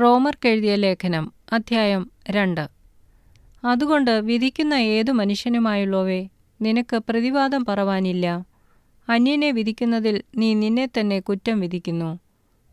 റോമർക്കെഴുതിയ ലേഖനം അധ്യായം രണ്ട്. അതുകൊണ്ട് വിധിക്കുന്ന ഏതു മനുഷ്യനുമായുള്ളവേ നിനക്ക് പ്രതിവാദം പറവാനില്ല. അന്യനെ വിധിക്കുന്നതിൽ നീ നിന്നെ തന്നെ കുറ്റം വിധിക്കുന്നു.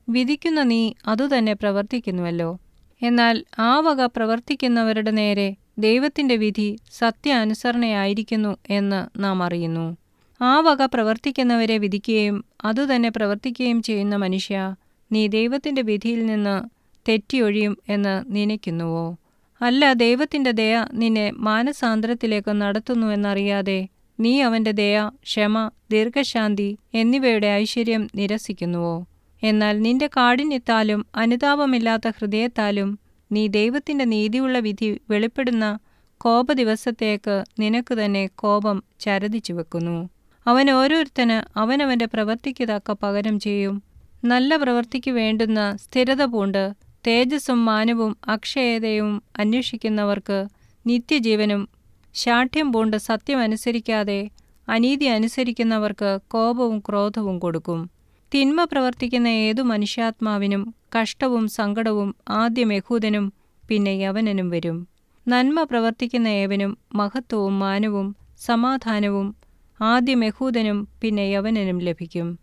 വിധിക്കുന്ന നീ അതുതന്നെ പ്രവർത്തിക്കുന്നുവല്ലോ. എന്നാൽ ആ വക പ്രവർത്തിക്കുന്നവരുടെ നേരെ ദൈവത്തിന്റെ വിധി സത്യാനുസരണയായിരിക്കുന്നു എന്ന് നാം അറിയുന്നു. ആ വക പ്രവർത്തിക്കുന്നവരെ വിധിക്കുകയും അതുതന്നെ പ്രവർത്തിക്കുകയും ചെയ്യുന്ന മനുഷ്യ നീ ദൈവത്തിന്റെ വിധിയിൽ നിന്ന് തെറ്റിയൊഴിയും എന്ന് നനയ്ക്കുന്നുവോ? അല്ല ദൈവത്തിന്റെ ദയ നിന്നെ മാനസാന്തരത്തിലേക്ക് നടത്തുന്നുവെന്നറിയാതെ നീ അവന്റെ ദയ ക്ഷമ ദീർഘശാന്തി എന്നിവയുടെ ഐശ്വര്യം നിരസിക്കുന്നുവോ? എന്നാൽ നിന്റെ കാഠിന്യത്താലും അനുതാപമില്ലാത്ത ഹൃദയത്താലും നീ ദൈവത്തിന്റെ നീതിയുള്ള വിധി വെളിപ്പെടുന്ന കോപദിവസത്തേക്ക് നിനക്ക് തന്നെ കോപം ചരതിച്ചു വെക്കുന്നു. അവൻ ഓരോരുത്തന് അവനവന്റെ പ്രവൃത്തിക്ക് തക്ക പകരം ചെയ്യും. നല്ല പ്രവൃത്തിക്ക് വേണ്ടുന്ന സ്ഥിരത പൂണ്ട് തേജസ്സും മാനവും അക്ഷയതയും അന്വേഷിക്കുന്നവർക്ക് നിത്യജീവനും ശാഠ്യം പൂണ്ട് സത്യം അനുസരിക്കാതെ അനീതി അനുസരിക്കുന്നവർക്ക് കോപവും ക്രോധവും കൊടുക്കും. തിന്മ പ്രവർത്തിക്കുന്ന ഏതു മനുഷ്യാത്മാവിനും കഷ്ടവും സങ്കടവും ആദ്യം യഹൂദനും പിന്നെ യവനനും വരും. നന്മ പ്രവർത്തിക്കുന്ന ഏവനും മഹത്വവും മാനവും സമാധാനവും ആദ്യം യഹൂദനും പിന്നെ യവനനും ലഭിക്കും.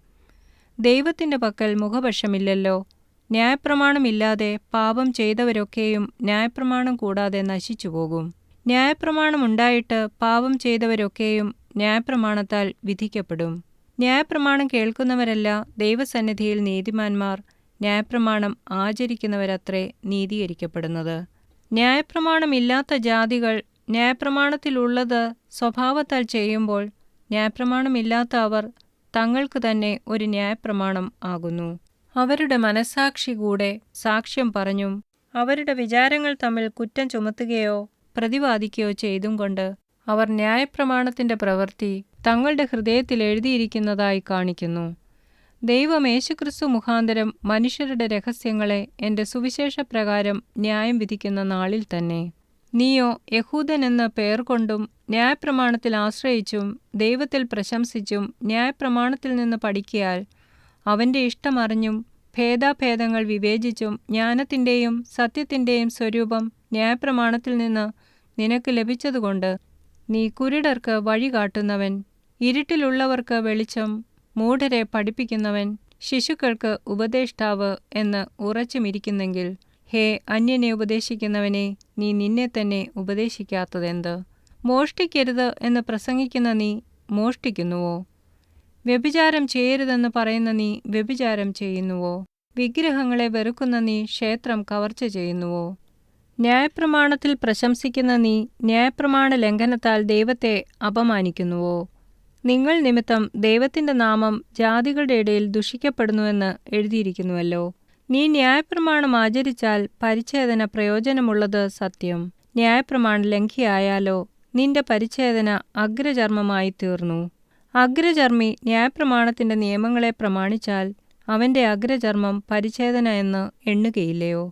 ദൈവത്തിന്റെ പക്കൽ മുഖപക്ഷമില്ലല്ലോ. ന്യായപ്രമാണമില്ലാതെ പാപം ചെയ്തവരൊക്കെയും ന്യായപ്രമാണം കൂടാതെ നശിച്ചുപോകും ന്യായപ്രമാണം ഉണ്ടായിട്ട് പാപം ചെയ്തവരൊക്കെയും ന്യായപ്രമാണത്താൽ വിധിക്കപ്പെടും. ന്യായപ്രമാണം കേൾക്കുന്നവരല്ല ദൈവസന്നിധിയിൽ നീതിമാന്മാർ ന്യായപ്രമാണം ആചരിക്കുന്നവരത്രേ നീതീകരിക്കപ്പെടുന്നത്. ന്യായപ്രമാണമില്ലാത്ത ജാതികൾ ന്യായപ്രമാണത്തിലുള്ളത് സ്വഭാവത്താൽ ചെയ്യുമ്പോൾ ന്യായപ്രമാണമില്ലാത്ത അവർ തങ്ങൾക്ക് തന്നെ ഒരു ന്യായപ്രമാണം ആകുന്നു. അവരുടെ മനസാക്ഷി കൂടെ സാക്ഷ്യം പറഞ്ഞും അവരുടെ വിചാരങ്ങൾ തമ്മിൽ കുറ്റം ചുമത്തുകയോ പ്രതിവാദിക്കുകയോ ചെയ്തും കൊണ്ട് അവർ ന്യായപ്രമാണത്തിന്റെ പ്രവൃത്തി തങ്ങളുടെ ഹൃദയത്തിൽ എഴുതിയിരിക്കുന്നതായി കാണിക്കുന്നു. ദൈവം യേശുക്രിസ്തു മുഖാന്തരം മനുഷ്യരുടെ രഹസ്യങ്ങളെ എന്റെ സുവിശേഷപ്രകാരം ന്യായം വിധിക്കുന്ന നാളിൽ തന്നെ. നീയോ യഹൂദൻ എന്ന പേർ കൊണ്ടും ന്യായപ്രമാണത്തിൽ ആശ്രയിച്ചും ദൈവത്തിൽ പ്രശംസിച്ചും ന്യായപ്രമാണത്തിൽ നിന്ന് പഠിക്കിയാൽ അവന്റെ ഇഷ്ടമറിഞ്ഞും ഭേദാഭേദങ്ങൾ വിവേചിച്ചും ജ്ഞാനത്തിന്റെയും സത്യത്തിന്റെയും സ്വരൂപം ന്യായപ്രമാണത്തിൽ നിന്ന് നിനക്ക് ലഭിച്ചതുകൊണ്ട് നീ കുരുടർക്ക് വഴി കാട്ടുന്നവൻ ഇരുട്ടിലുള്ളവർക്ക് വെളിച്ചം മൂഢരെ പഠിപ്പിക്കുന്നവൻ ശിശുക്കൾക്ക് ഉപദേഷ്ടാവ് എന്ന് ഉറച്ചുമിരിക്കുന്നെങ്കിൽ ഹേ അന്യനെ ഉപദേശിക്കുന്നവനെ നീ നിന്നെ തന്നെ ഉപദേശിക്കാത്തതെന്ത്? മോഷ്ടിക്കരുത് എന്ന് പ്രസംഗിക്കുന്ന നീ മോഷ്ടിക്കുന്നുവോ? വ്യഭിചാരം ചെയ്യരുതെന്ന് പറയുന്ന നീ വ്യഭിചാരം ചെയ്യുന്നുവോ? വിഗ്രഹങ്ങളെ വെറുക്കുന്ന നീ ക്ഷേത്രം കവർച്ച ചെയ്യുന്നുവോ? ന്യായപ്രമാണത്തിൽ പ്രശംസിക്കുന്ന നീ ന്യായപ്രമാണ ലംഘനത്താൽ ദൈവത്തെ അപമാനിക്കുന്നുവോ? നിങ്ങൾ നിമിത്തം ദൈവത്തിന്റെ നാമം ജാതികളുടെ ഇടയിൽ ദുഷിക്കപ്പെടുന്നുവെന്ന് എഴുതിയിരിക്കുന്നുവല്ലോ. നീ ന്യായപ്രമാണം ആചരിച്ചാൽ പരിച്ഛേദന പ്രയോജനമുള്ളത് സത്യം. ന്യായപ്രമാണ ലംഘിയായാലോ നിന്റെ പരിച്ഛേദന അഗ്രചർമ്മമായി തീർന്നു അഗ്രചർമ്മി ന്യായപ്രമാണത്തിന്റെ നിയമങ്ങളെ പ്രമാണിച്ചാൽ അവന്റെ അഗ്രചർമ്മം പരിച്ഛേദന എന്ന് എണ്ണുകയില്ലയോ?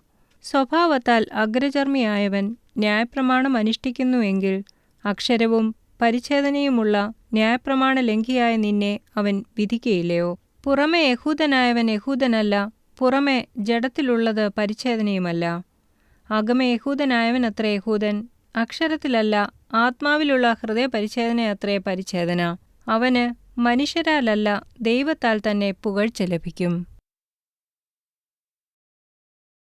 സ്വഭാവത്താൽ അഗ്രചർമ്മിയായവൻ ന്യായപ്രമാണം അനുഷ്ഠിക്കുന്നുവെങ്കിൽ അക്ഷരവും പരിച്ഛേദനയുമുള്ള ന്യായപ്രമാണ ലംഘിയായ നിന്നെ അവൻ വിധിക്കയില്ലയോ? പുറമെ യഹൂദനായവൻ യഹൂദനല്ല പുറമെ ജഡത്തിലുള്ളത് പരിച്ഛേദനയുമല്ല. അകമെ അത്ര യഹൂദൻ അക്ഷരത്തിലല്ല ആത്മാവിലുള്ള ഹൃദയ പരിച്ഛേദനയത്രേ പരിച്ഛേദന. അവന് മനുഷ്യരാലല്ല ദൈവത്താൽ തന്നെ പുകഴ്ച ലഭിക്കും